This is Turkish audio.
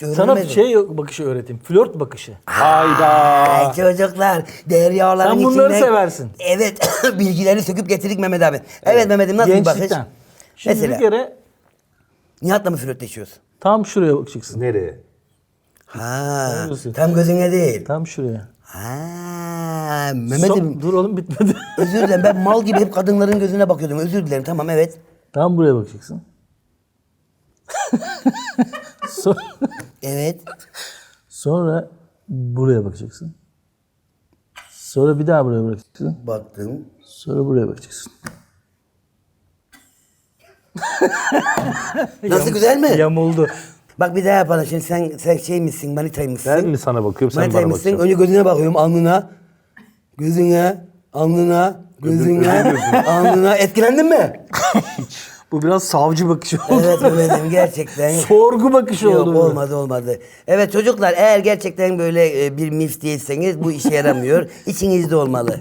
Sana Öğrenemedim. şey bakışı öğreteyim. Flört bakışı. Hayda. Ay çocuklar, deryaların Sen bunları içinden- seversin. Evet, bilgileri söküp getirdik Mehmet abi. Evet, Mehmet'im nasıl bir bakış? Gençlikten. Şimdi Mesela bir kere Nihat'la mı flörtleşiyorsun? tam şuraya bakacaksın. Nereye? Ha, Neresi? tam gözüne değil. Tam şuraya. Ha, Son- Mehmet'im dur oğlum bitmedi. özür dilerim ben mal gibi hep kadınların gözüne bakıyordum. Özür dilerim tamam evet. tam buraya bakacaksın. sonra, Evet. sonra buraya bakacaksın. Sonra bir daha buraya bakacaksın. Baktım. Sonra buraya bakacaksın. Nasıl güzel mi? Yamuldu. Bak bir daha yapalım. Şimdi sen, sen şey misin, manitaymışsın. Ben mi sana bakıyorum sen bana Manitaymışsın. bakacaksın. Önce gözüne bakıyorum, alnına. Gözüne, alnına, gözüne, alnına. Etkilendin mi? Bu biraz savcı bakışı oldu. Evet Mehmet'im gerçekten. Sorgu bakışı Yok oldu. bu. olmadı olmadı. Evet çocuklar eğer gerçekten böyle e, bir mif değilseniz bu işe yaramıyor. İçinizde olmalı.